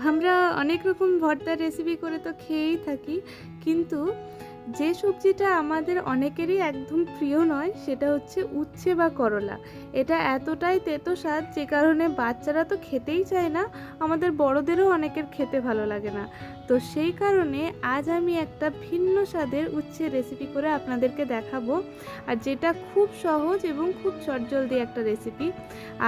আমরা অনেক রকম ভর্তার রেসিপি করে তো খেয়েই থাকি কিন্তু যে সবজিটা আমাদের অনেকেরই একদম প্রিয় নয়, সেটা হচ্ছে উচ্ছে বা করলা। এটা এতটাই তেতো স্বাদ যে কারণে বাচ্চারা তো খেতেই চায় না, আমাদের বড়দেরও অনেকের খেতে ভালো লাগে না। তো সেই কারণে আজ আমি একটা ভিন্ন স্বাদের উচ্ছের রেসিপি করে আপনাদেরকে দেখাবো, আর যেটা খুব সহজ এবং খুব চটজলদি একটা রেসিপি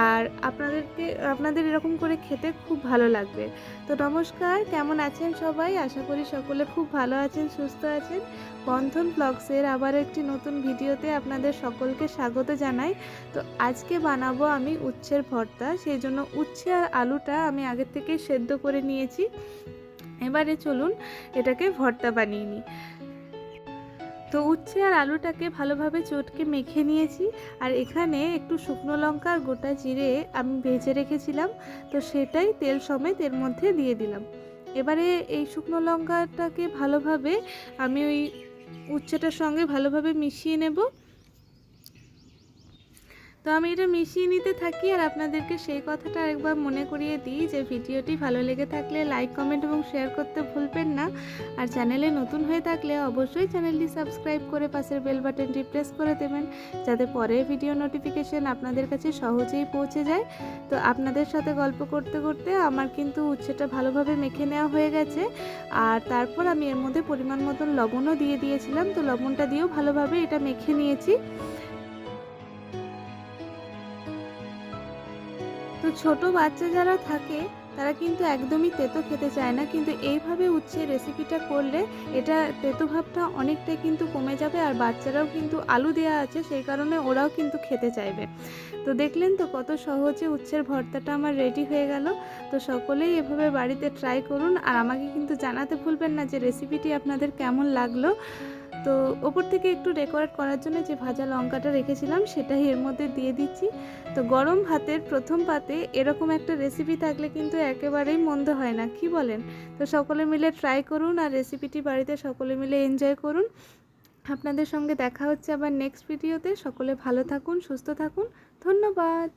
আর আপনাদেরকে, আপনাদের এরকম করে খেতে খুব ভালো লাগবে। তো নমস্কার, কেমন আছেন সবাই? আশা করি সকলে খুব ভালো আছেন, সুস্থ আছেন। বন্ধন ব্লগসের আবার একটি নতুন ভিডিওতে আপনাদের সকলকে স্বাগত জানাই। তো আজকে বানাবো আমি উচ্ছের ভর্তা, সেই জন্য উচ্ছে আর আলুটা আমি আগের থেকে সেদ্ধ করে নিয়েছি। এবারে চলুন এটাকে ভর্তা বানিয়ে নিই। তো উচ্ছে আর আলুটাকে ভালোভাবে চটকে মেখে নিয়েছি, আর এখানে একটু শুকনো লঙ্কা আর গোটা জিরে আমি ভেজে রেখেছিলাম, তো সেটাই তেল সমেত এর মধ্যে দিয়ে দিলাম। এবারে এই শুকনো লঙ্কাটাকে ভালোভাবে আমি ওই উচ্ছেটার সঙ্গে ভালোভাবে মিশিয়ে নেব। তো আমি এটা মিশিয়ে নিতে থাকি আর আপনাদেরকে সেই কথাটা একবার মনে করিয়ে দিই যে ভিডিওটি ভালো লেগে থাকলে লাইক, কমেন্ট এবং শেয়ার করতে ভুলবেন না। আর চ্যানেলে নতুন হয়ে থাকলে অবশ্যই চ্যানেলটি সাবস্ক্রাইব করে পাশের বেল বাটনটি প্রেস করে দেবেন যাতে পরে ভিডিও নোটিফিকেশন আপনাদের কাছে সহজেই পৌঁছে যায়। তো আপনাদের সাথে গল্প করতে করতে আমার কিন্তু উচ্ছেটা ভালোভাবে মেখে নেওয়া হয়ে গেছে। আর তারপর আমি এর মধ্যে পরিমাণ মতন লবণও দিয়ে দিয়েছিলাম। তো লবণটা দিয়েও ভালোভাবে এটা মেখে নিয়েছি। তো ছোট বাচ্চা যারা থাকে, তারা কিন্তু একদমই তেতো খেতে চায় না। কিন্তু এইভাবে উচ্ছে রেসিপিটা করলে এটা তেতো ভাবটা অনেকটাই কিন্তু কমে যাবে আর বাচ্চারাও কিন্তু আলু দেওয়া আছে, সেই কারণে ওরাও কিন্তু খেতে চাইবে। তো দেখলেন তো কত সহজে উচ্ছের ভর্তাটা আমার রেডি হয়ে গেল। তো সকলেই এভাবে বাড়িতে ট্রাই করুন আর আমাকে কিন্তু জানাতে ভুলবেন না যে রেসিপিটি আপনাদের কেমন লাগল। তো ওপর থেকে একটু ডেকোরেট করার জন্য যে ভাজা লঙ্কাটা রেখেছিলাম, সেটাই এর মধ্যে দিয়ে দিচ্ছি। তো গরম ভাতের প্রথম পাতে এরকম একটা রেসিপি থাকলে কিন্তু একেবারেই মন্দ হয় না, কি বলেন? তো সকলে মিলে ট্রাই করুন আর রেসিপিটি বাড়িতে সকলে মিলে এনজয় করুন। আপনাদের সঙ্গে দেখা হচ্ছে আবার নেক্সট ভিডিওতে সকলে ভালো থাকুন, সুস্থ থাকুন। ধন্যবাদ।